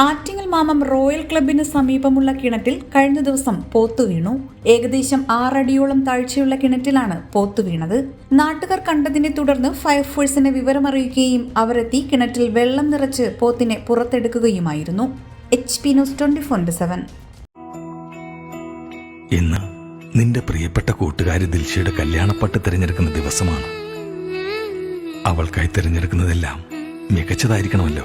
ആറ്റിങ്ങൽ മാമം royal ക്ലബിന് സമീപമുള്ള കിണറ്റിൽ കഴിഞ്ഞ ദിവസം പോത്തു വീണു. ഏകദേശം ആറടിയോളം താഴ്ചയുള്ള കിണറ്റിലാണ് പോത്തു വീണത്. നാട്ടുകാർ കണ്ടതിനെ തുടർന്ന് ഫയർഫോഴ്സിനെ വിവരമറിയിക്കുകയും അവരെത്തി കിണറ്റിൽ വെള്ളം നിറച്ച് പോത്തിനെ പുറത്തെടുക്കുകയുമായിരുന്നു. H P news twenty four seven. ഇന്ന് നിന്റെ പ്രിയപ്പെട്ട കൂട്ടുകാരി ദിൽഷയുടെ കല്യാണപ്പട്ട് തിരഞ്ഞെടുക്കുന്ന ദിവസമാണ്. അവൾക്കായി തിരഞ്ഞെടുക്കുന്നതെല്ലാം മികച്ചതായിരിക്കണമല്ലോ.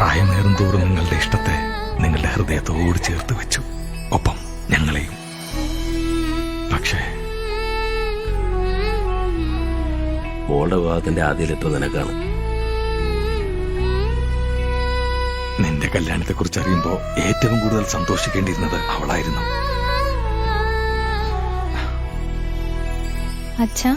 പ്രായമേറും തോറും നിങ്ങളുടെ ഇഷ്ടത്തെ നിങ്ങളുടെ ഹൃദയത്തോട് ചേർത്ത് വെച്ചു. ഒപ്പം ഞങ്ങളെയും. പക്ഷേ മോളുടെ വിവാഹത്തിന്റെ ആദ്യ ലെറ്റർ നിനക്കാണ്. നിന്റെ കല്യാണത്തെ കുറിച്ച് അറിയുമ്പോ ഏറ്റവും കൂടുതൽ സന്തോഷിക്കേണ്ടിയിരുന്നത് അവളായിരുന്നു. അച്ഛാ.